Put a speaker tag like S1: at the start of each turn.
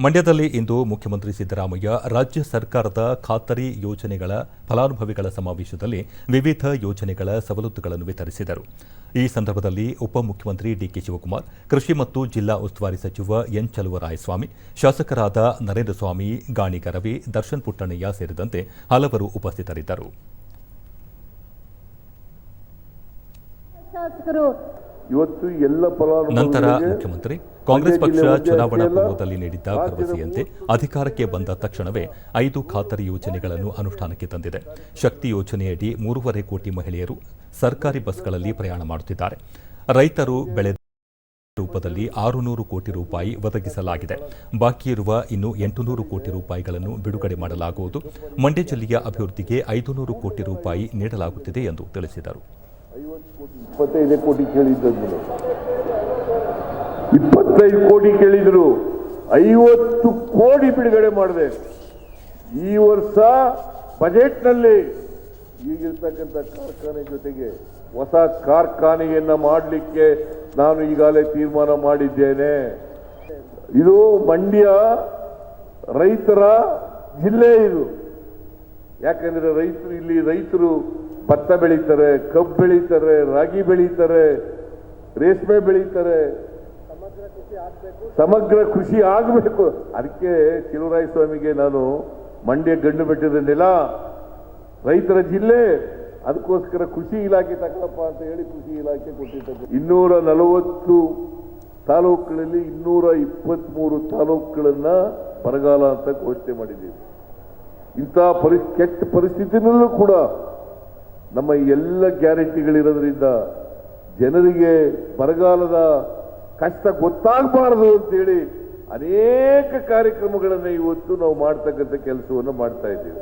S1: ಮಂಡ್ಯದಲ್ಲಿ ಇಂದು ಮುಖ್ಯಮಂತ್ರಿ ಸಿದ್ದರಾಮಯ್ಯ ರಾಜ್ಯ ಸರ್ಕಾರದ ಖಾತರಿ ಯೋಜನೆಗಳ ಫಲಾನುಭವಿಗಳ ಸಮಾವೇಶದಲ್ಲಿ ವಿವಿಧ ಯೋಜನೆಗಳ ಸವಲತ್ತುಗಳನ್ನು ವಿತರಿಸಿದರು. ಈ ಸಂದರ್ಭದಲ್ಲಿ ಉಪಮುಖ್ಯಮಂತ್ರಿ ಡಿಕೆ ಶಿವಕುಮಾರ್, ಕೃಷಿ ಮತ್ತು ಜಿಲ್ಲಾ ಉಸ್ತುವಾರಿ ಸಚಿವ ಎನ್. ಚಲುವರಾಯಸ್ವಾಮಿ, ಶಾಸಕರಾದ ನರೇಂದ್ರ ಸ್ವಾಮಿ, ಗಾಣಿಗ ರವಿ, ದರ್ಶನ್ ಪುಟ್ಟಣ್ಣಯ್ಯ ಸೇರಿದಂತೆ ಹಲವರು ಉಪಸ್ಥಿತರಿದ್ದರು.
S2: ಇವತ್ತು ಎಲ್ಲ
S1: ನಂತರ ಮುಖ್ಯಮಂತ್ರಿ ಕಾಂಗ್ರೆಸ್ ಪಕ್ಷ ಚುನಾವಣಾ ಪೂರ್ವದಲ್ಲಿ ನೀಡಿದ್ದ ಭರವಸೆಯಂತೆ ಅಧಿಕಾರಕ್ಕೆ ಬಂದ ತಕ್ಷಣವೇ ಐದು ಖಾತರಿ ಯೋಜನೆಗಳನ್ನು ಅನುಷ್ಠಾನಕ್ಕೆ ತಂದಿದೆ. ಶಕ್ತಿ ಯೋಜನೆಯಡಿ ಮೂರುವರೆ ಕೋಟಿ ಮಹಿಳೆಯರು ಸರ್ಕಾರಿ ಬಸ್ಗಳಲ್ಲಿ ಪ್ರಯಾಣ ಮಾಡುತ್ತಿದ್ದಾರೆ. ರೈತರು ಬೆಳೆದ ರೂಪದಲ್ಲಿ ಆರುನೂರು ಕೋಟಿ ರೂಪಾಯಿ ಒದಗಿಸಲಾಗಿದೆ. ಬಾಕಿ ಇರುವ ಇನ್ನು ಎಂಟುನೂರು ಕೋಟಿ ರೂಪಾಯಿಗಳನ್ನು ಬಿಡುಗಡೆ ಮಾಡಲಾಗುವುದು. ಮಂಡ್ಯ ಜಿಲ್ಲೆಯ ಅಭಿವೃದ್ಧಿಗೆ ಐದುನೂರು ಕೋಟಿ ರೂಪಾಯಿ ನೀಡಲಾಗುತ್ತಿದೆ ಎಂದು ತಿಳಿಸಿದರು.
S2: ಇಪ್ಪತ್ತೈದು ಕೋಟಿ ಕೇಳಿದ್ದದ್ದು. ಇಪ್ಪತ್ತೈದು ಕೋಟಿ ಕೇಳಿದ್ರು, ಐವತ್ತು ಕೋಟಿ ಬಿಡುಗಡೆ ಮಾಡಿದೆ. ಈ ವರ್ಷ ಬಜೆಟ್ನಲ್ಲಿ ಈಗಿರ್ತಕ್ಕಂಥ ಕಾರ್ಖಾನೆ ಜೊತೆಗೆ ಹೊಸ ಕಾರ್ಖಾನೆಯನ್ನ ಮಾಡಲಿಕ್ಕೆ ನಾನು ಈಗಾಗಲೇ ತೀರ್ಮಾನ ಮಾಡಿದ್ದೇನೆ. ಇದು ಮಂಡ್ಯ ರೈತರ ಜಿಲ್ಲೆ ಇದು. ಯಾಕಂದ್ರೆ ರೈತರು ಇಲ್ಲಿ, ರೈತರು ಭತ್ತ ಬೆಳೀತಾರೆ, ಕಬ್ಬು ಬೆಳೀತಾರೆ, ರಾಗಿ ಬೆಳೀತಾರೆ, ರೇಷ್ಮೆ ಬೆಳೀತಾರೆ. ಸಮಗ್ರ ಕೃಷಿ ಆಗಬೇಕು. ಅದಕ್ಕೆ ಶಿವರಾಯ ಸ್ವಾಮಿಗೆ ನಾನು ಮಂಡ್ಯ ಗಂಡು ಬೆಟ್ಟದ ರೈತರ ಜಿಲ್ಲೆ, ಅದಕ್ಕೋಸ್ಕರ ಕೃಷಿ ಇಲಾಖೆ ತಗೊಳಪ್ಪ ಅಂತ ಹೇಳಿ ಕೃಷಿ ಇಲಾಖೆ ಕೊಟ್ಟಿದ್ದಾರೆ ಇನ್ನೂರ ನಲವತ್ತು ತಾಲೂಕುಗಳಲ್ಲಿ ಇನ್ನೂರ ಇಪ್ಪತ್ಮೂರು ತಾಲೂಕುಗಳನ್ನ ಬರಗಾಲ ಅಂತ ಘೋಷಣೆ ಮಾಡಿದ್ದೀವಿ. ಇಂಥ ಪರಿ, ಕೆಟ್ಟ ಪರಿಸ್ಥಿತಿನಲ್ಲೂ ಕೂಡ ನಮ್ಮ ಎಲ್ಲ ಗ್ಯಾರಂಟಿಗಳಿರೋದ್ರಿಂದ ಜನರಿಗೆ ಬರಗಾಲದ ಕಷ್ಟ ಗೊತ್ತಾಗಬಾರದು ಅಂತೇಳಿ ಅನೇಕ ಕಾರ್ಯಕ್ರಮಗಳನ್ನು ಇವತ್ತು ನಾವು ಮಾಡ್ತಕ್ಕಂಥ ಕೆಲಸವನ್ನು ಮಾಡ್ತಾ ಇದ್ದೀವಿ.